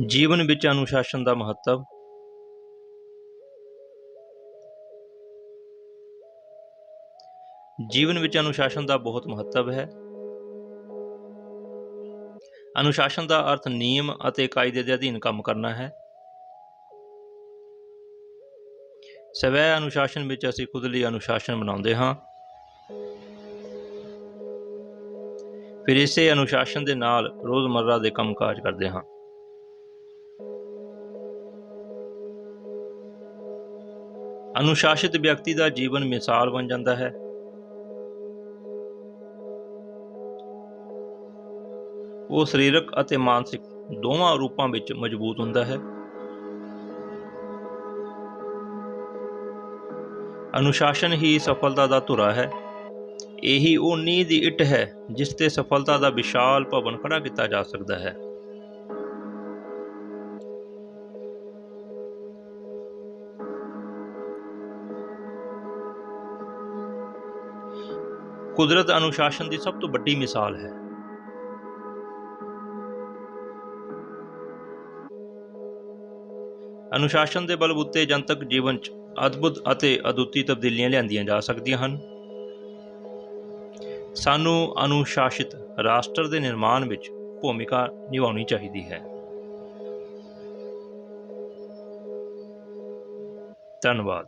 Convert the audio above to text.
ਜੀਵਨ ਵਿੱਚ ਅਨੁਸ਼ਾਸਨ ਦਾ ਮਹੱਤਵ। ਜੀਵਨ ਵਿੱਚ ਅਨੁਸ਼ਾਸਨ ਦਾ ਬਹੁਤ ਮਹੱਤਵ ਹੈ। ਅਨੁਸ਼ਾਸਨ ਦਾ ਅਰਥ ਨਿਯਮ ਅਤੇ ਕਾਇਦੇ ਦੇ ਅਧੀਨ ਕੰਮ ਕਰਨਾ ਹੈ। ਸਵੈ ਅਨੁਸ਼ਾਸਨ ਵਿੱਚ ਅਸੀਂ ਖੁਦ ਲਈ ਅਨੁਸ਼ਾਸਨ ਬਣਾਉਂਦੇ ਹਾਂ। ਫਿਰ ਇਸੇ ਅਨੁਸ਼ਾਸਨ ਦੇ ਨਾਲ ਰੋਜ਼ਮਰਰਾ ਦੇ ਕੰਮਕਾਜ ਕਰਦੇ ਹਾਂ। ਅਨੁਸ਼ਾਸਿਤ ਵਿਅਕਤੀ ਦਾ ਜੀਵਨ ਮਿਸਾਲ ਬਣ ਜਾਂਦਾ ਹੈ। ਉਹ ਸਰੀਰਕ ਅਤੇ ਮਾਨਸਿਕ ਦੋਵਾਂ ਰੂਪਾਂ ਵਿੱਚ ਮਜ਼ਬੂਤ ਹੁੰਦਾ ਹੈ। ਅਨੁਸ਼ਾਸਨ ਹੀ ਸਫਲਤਾ ਦਾ ਧੁਰਾ ਹੈ। ਇਹੀ ਉਹ ਨੀਂਹ ਦੀ ਇੱਟ ਹੈ, ਜਿਸ ਤੇ ਸਫਲਤਾ ਦਾ ਵਿਸ਼ਾਲ ਭਵਨ ਖੜਾ ਕੀਤਾ ਜਾ ਸਕਦਾ ਹੈ। ਕੁਦਰਤ ਅਨੁਸ਼ਾਸਨ ਦੀ ਸਭ ਤੋਂ ਵੱਡੀ ਮਿਸਾਲ ਹੈ। ਅਨੁਸ਼ਾਸਨ ਦੇ ਬਲਬੂਤੇ ਜਨਤਕ ਜੀਵਨ 'ਚ ਅਦਭੁਤ ਅਤੇ ਅਦੁੱਤੀ ਤਬਦੀਲੀਆਂ ਲਿਆਂਦੀਆਂ ਜਾ ਸਕਦੀਆਂ ਹਨ। ਸਾਨੂੰ ਅਨੁਸ਼ਾਸਿਤ ਰਾਸ਼ਟਰ ਦੇ ਨਿਰਮਾਣ ਵਿੱਚ ਭੂਮਿਕਾ ਨਿਭਾਉਣੀ ਚਾਹੀਦੀ ਹੈ। ਧੰਨਵਾਦ।